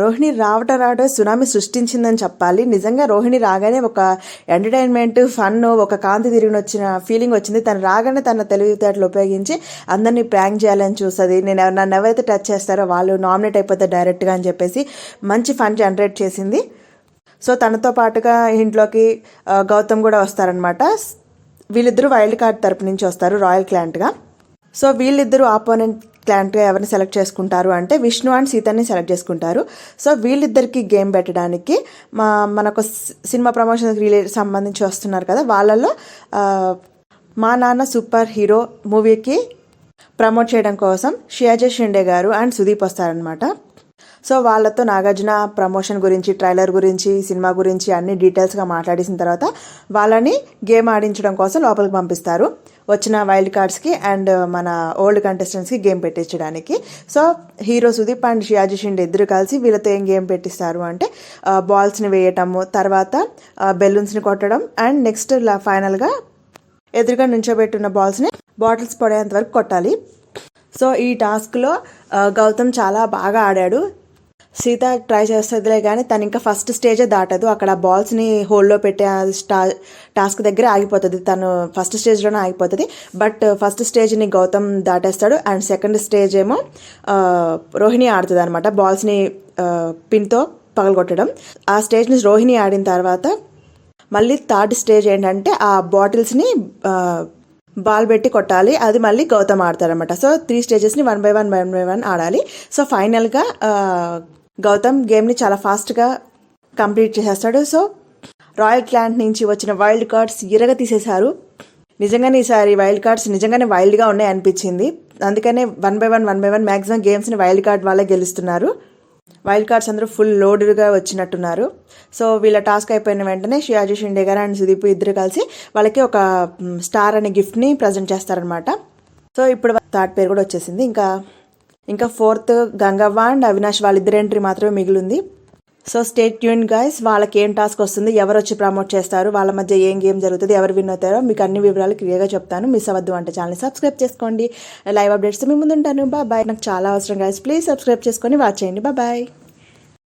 రోహిణి రావట రావడం సునామీ సృష్టించిందని చెప్పాలి. నిజంగా రోహిణి రాగానే ఒక ఎంటర్టైన్మెంట్ ఫన్ ఒక కాంతి తిరిగిన వచ్చిన ఫీలింగ్ వచ్చింది. తను రాగానే తన తెలివితేటలు ఉపయోగించి అందరినీ ప్రాంక్ చేయాలని చూస్తుంది. నేను నన్ను ఎవరైతే టచ్ చేస్తారో వాళ్ళు నామినేట్ అయిపోతే డైరెక్ట్గా అని చెప్పేసి మంచి ఫన్ జనరేట్ చేసింది. సో తనతో పాటుగా ఇంట్లోకి గౌతమ్ కూడా వస్తారనమాట వీళ్ళిద్దరూ వైల్డ్ కార్డ్ తరపు నుంచి వస్తారు రాయల్ క్లాంట్గా. సో వీళ్ళిద్దరూ ఆపోనెంట్ క్లాంట్గా ఎవరిని సెలెక్ట్ చేసుకుంటారు అంటే విష్ణు అండ్ సీతని సెలెక్ట్ చేసుకుంటారు. సో వీళ్ళిద్దరికి గేమ్ పెట్టడానికి మా మనకు సినిమా ప్రమోషన్ రిలేట్ సంబంధించి వస్తున్నారు కదా వాళ్ళల్లో మా నాన్న సూపర్ హీరో మూవీకి ప్రమోట్ చేయడం కోసం షియాజీ షిండే గారు అండ్ సుదీప్ వస్తారనమాట సో వాళ్ళతో నాగార్జున ప్రమోషన్ గురించి ట్రైలర్ గురించి సినిమా గురించి అన్ని డీటెయిల్స్గా మాట్లాడేసిన తర్వాత వాళ్ళని గేమ్ ఆడించడం కోసం లోపలికి పంపిస్తారు. వచ్చిన వైల్డ్ కార్డ్స్కి అండ్ మన ఓల్డ్ కంటెస్టెంట్స్కి game పెట్టించడానికి. So hero Sudeep and Sayaji Shinde ఇద్దరు కలిసి వీళ్ళతో ఏం గేమ్ పెట్టిస్తారు అంటే uh, బాల్స్ని వేయటము తర్వాత uh, బెలూన్స్ని కొట్టడం అండ్ నెక్స్ట్ ఫైనల్గా ఎదురుగా నుంచోబెట్టున్న బాల్స్ని బాటిల్స్ పడేంత వరకు కొట్టాలి. సో ఈ టాస్క్లో uh, గౌతమ్ చాలా బాగా ఆడాడు. సీత ట్రై చేస్తుందిలే కానీ తను ఇంకా ఫస్ట్ స్టేజే దాటదు. అక్కడ బాల్స్ని హోల్డ్లో పెట్టే ఆ స్టా టాస్క్ దగ్గర ఆగిపోతుంది. తను ఫస్ట్ స్టేజ్లోనే ఆగిపోతుంది. బట్ ఫస్ట్ స్టేజ్ని గౌతమ్ దాటేస్తాడు. అండ్ సెకండ్ స్టేజ్ ఏమో రోహిణి ఆడుతుంది అనమాట బాల్స్ని పిన్తో పగలగొట్టడం. ఆ స్టేజ్ని రోహిణి ఆడిన తర్వాత మళ్ళీ థర్డ్ స్టేజ్ ఏంటంటే ఆ బాటిల్స్ని బాల్ పెట్టి కొట్టాలి. అది మళ్ళీ గౌతమ్ ఆడతారనమాట so three స్టేజెస్ని one by one one by one ఆడాలి. సో ఫైనల్గా గౌతమ్ గేమ్ని చాలా ఫాస్ట్గా కంప్లీట్ చేసేస్తాడు. సో రాయల్ క్లాంట్ నుంచి వచ్చిన వైల్డ్ కార్డ్స్ ఇరగ తీసేశారు. నిజంగానే ఈసారి వైల్డ్ కార్డ్స్ నిజంగానే వైల్డ్గా ఉన్నాయి అనిపించింది. అందుకనే one by one one by one maximum గేమ్స్ని wild card వాళ్ళే గెలుస్తున్నారు. వైల్డ్ కార్డ్స్ అందరూ ఫుల్ లోడ్గా వచ్చినట్టున్నారు. సో వీళ్ళ టాస్క్ అయిపోయిన వెంటనే షియాజీ షిండే గారు అండ్ సుదీప్ ఇద్దరు కలిసి వాళ్ళకి ఒక స్టార్ అనే గిఫ్ట్ని ప్రజెంట్ చేస్తారనమాట సో ఇప్పుడు థర్డ్ పేరు కూడా వచ్చేసింది. ఇంకా ఇంకా ఫోర్త్ గంగవ్వ అండ్ అవినాష్ వాళ్ళిద్దరు ఎంట్రీ మాత్రమే మిగిలింది. సో స్టేట్ ట్యూన్ గైస్ వాళ్ళకి ఏం టాస్క్ వస్తుంది ఎవరు వచ్చి ప్రమోట్ చేస్తారు వాళ్ళ మధ్య ఏం గేమ్ జరుగుతుంది ఎవరు విన్ అవుతారో మీకు అన్ని వివరాలు క్లియర్గా చెప్తాను. మిస్ అవ్వద్దు అంటే ఛానల్ సబ్స్క్రైబ్ చేసుకోండి. లైవ్ అప్డేట్స్ మీ ముందు ఉంటాను బాయ్ నాకు చాలా అవసరం గైస్ ప్లీజ్ సబ్స్క్రైబ్ చేసుకొని వాచ్ చేయండి. బాయ్